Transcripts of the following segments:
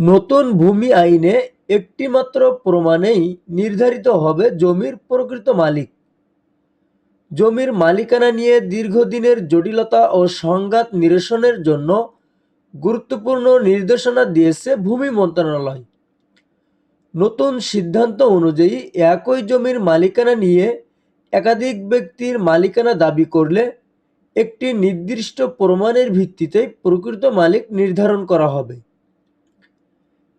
নতুন ভূমি আইনে একটিমাত্র প্রমাণেই নির্ধারিত হবে জমির প্রকৃত মালিক। জমির মালিকানা নিয়ে দীর্ঘদিনের জটিলতা ও সংঘাত নিরসনের জন্য গুরুত্বপূর্ণ নির্দেশনা দিয়েছে ভূমি মন্ত্রণালয়। নতুন সিদ্ধান্ত অনুযায়ী একই জমির মালিকানা নিয়ে একাধিক ব্যক্তির মালিকানা দাবি করলে একটি নির্দিষ্ট প্রমাণের ভিত্তিতে প্রকৃত মালিক নির্ধারণ করা হবে।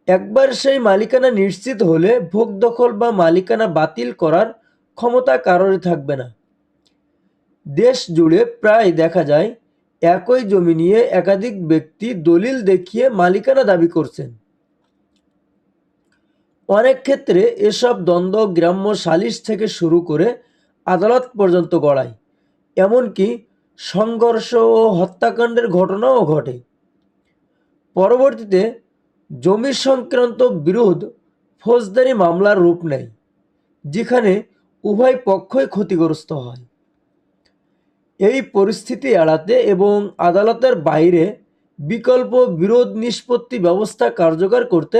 একবার সেই মালিকানা নিশ্চিত হলে ভোগ দখল বা মালিকানা বাতিল করার ক্ষমতা কারোরই থাকবে না। দেশ জুড়ে প্রায় দেখা যায়, একই জমি নিয়ে একাধিক ব্যক্তি দলিল দেখিয়ে মালিকানা দাবি করছেন। অনেক ক্ষেত্রে এসব দ্বন্দ্ব গ্রাম্য সালিশ থেকে শুরু করে আদালত পর্যন্ত গড়ায়, এমনকি সংঘর্ষ ও হত্যাকাণ্ডের ঘটনাও ঘটে। পরবর্তীতে জমি সংক্রান্ত বিরোধ, ফৌজদারি মামলার রূপ নেয়, যেখানে উভয় পক্ষই ক্ষতিগ্রস্ত হয়। এই পরিস্থিতি এড়াতে এবং আদালতের বাইরে বিকল্প বিরোধ নিষ্পত্তি ব্যবস্থা কার্যকর করতে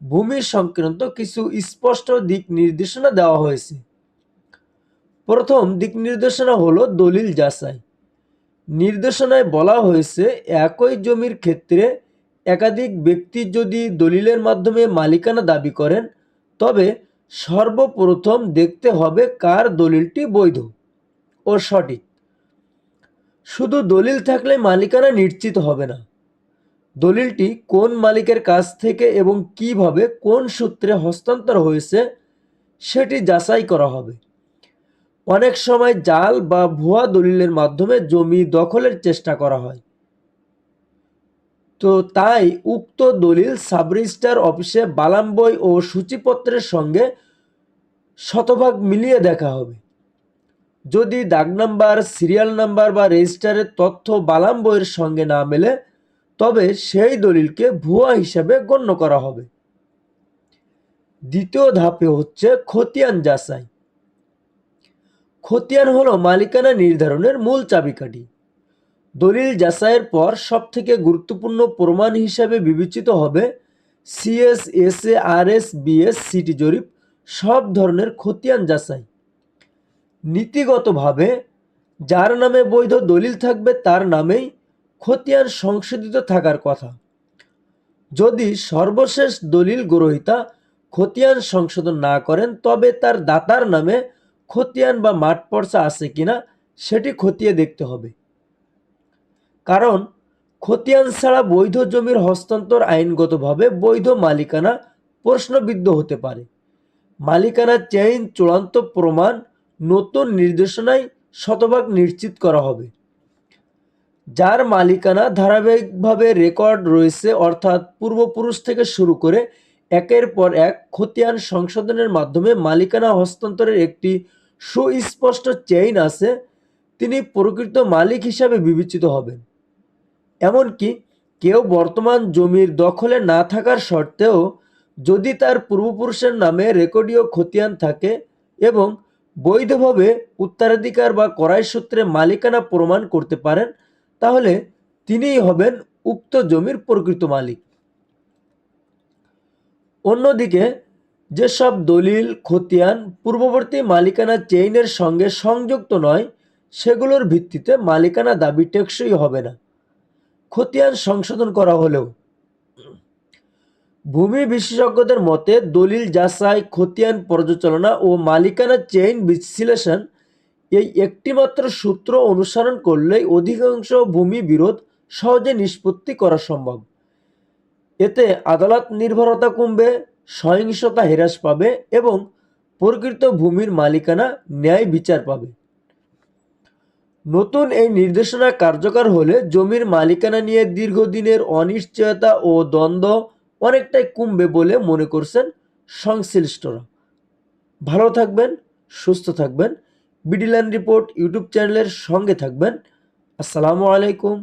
ভূমি সংক্রান্ত কিছু স্পষ্ট দিক নির্দেশনা দেওয়া হয়েছে। প্রথম দিক নির্দেশনা হলো দলিল যাচাই। নির্দেশনায় বলা হয়েছে, একই জমির ক্ষেত্রে একাধিক ব্যক্তি যদি দলিলের মাধ্যমে মালিকানা দাবি করেন, তবে সর্বপ্রথম দেখতে হবে কার দলিলটি বৈধ ও সঠিক। শুধু দলিল থাকলে মালিকানা নিশ্চিত হবে না। দলিলটি কোন মালিকের কাছ থেকে এবং কীভাবে কোন সূত্রে হস্তান্তর হয়েছে, সেটি যাচাই করা হবে। অনেক সময় জাল বা ভুয়া দলিলের মাধ্যমে জমি দখলের চেষ্টা করা হয়। তো তাই উক্ত দলিল সাব রেজিস্ট্রার অফিসে বালাম বই ও সূচিপত্রের সঙ্গে শতভাগ মিলিয়ে দেখা হবে। যদি দাগ নাম্বার, সিরিয়াল নাম্বার বা রেজিস্টারের তথ্য বালাম বইয়ের সঙ্গে না মেলে, তবে সেই দলিলকে ভুয়া হিসাবে গণ্য করা হবে। দ্বিতীয় ধাপে হচ্ছে খতিয়ান যাচাই। খতিয়ান হলো মালিকানা নির্ধারণের মূল চাবিকাঠি। দলিল যাচাইয়ের পর সবথেকে গুরুত্বপূর্ণ প্রমাণ হিসাবে বিবেচিত হবে CS S A R S BS city জরিপ, সব ধরনের খতিয়ান যাচাই। নীতিগতভাবে, যার নামে বৈধ দলিল থাকবে তার নামেই খতিয়ান সংশোধিত থাকার কথা। যদি সর্বশেষ দলিল গ্রহীতা খতিয়ান সংশোধন না করেন, তবে তার দাতার নামে খতিয়ান বা মাঠ পর্চা আছে কিনা সেটি খতিয়ে দেখতে হবে। কারণ খতিয়ান ছাড়া বৈধ জমির হস্তান্তর আইনগতভাবে বৈধ মালিকানা প্রশ্নবিদ্ধ হতে পারে। মালিকানা চেইন চূড়ান্ত প্রমাণ, নতুন নির্দেশনায় শতভাগ নিশ্চিত করা হবে। যার মালিকানা ধারাবাহিকভাবে রেকর্ড রয়েছে, অর্থাৎ পূর্বপুরুষ থেকে শুরু করে একের পর এক খতিয়ান সংশোধনের মাধ্যমে মালিকানা হস্তান্তরের একটি সুস্পষ্ট চেইন আছে, তিনি প্রকৃত মালিক হিসাবে বিবেচিত হবেন। এমনকি কেউ বর্তমান জমির দখলে না থাকার সত্ত্বেও যদি তার পূর্বপুরুষের নামে রেকর্ডীয় খতিয়ান থাকে এবং বৈধভাবে উত্তরাধিকার বা করাই সূত্রে মালিকানা প্রমাণ করতে পারেন, তাহলে তিনিই হবেন উক্ত জমির প্রকৃত মালিক। অন্যদিকে, যেসব দলিল, খতিয়ান পূর্ববর্তী মালিকানা চেইনের সঙ্গে সংযুক্ত নয়, সেগুলোর ভিত্তিতে মালিকানা দাবি টেকসই হবে না। খতিয়ান সংশোধন করা হলেও ভূমি বিশেষজ্ঞদের মতে দলিল যাচাই, খতিয়ান পর্যালোচনা ও মালিকানা চেইন বিশ্লেষণ এই একটিমাত্র সূত্র অনুসরণ করলেই অধিকাংশ ভূমি বিরোধ সহজে নিষ্পত্তি করা সম্ভব। এতে আদালত নির্ভরতা কমবে, সহিংসতা হ্রাস পাবে এবং প্রকৃত ভূমির মালিকানা ন্যায় বিচার পাবে। নতুন এই নির্দেশনা কার্যকর হলে জমির মালিকানা নিয়ে দীর্ঘদিনের অনিশ্চয়তা ও দ্বন্দ্ব অনেকটাই কমবে বলে মনে করছেন সংশ্লিষ্টরা। ভালো থাকবেন, সুস্থ থাকবেন। বিডিল্যান্ড রিপোর্ট ইউটিউব চ্যানেলের সঙ্গে থাকবেন। আসসালামু আলাইকুম।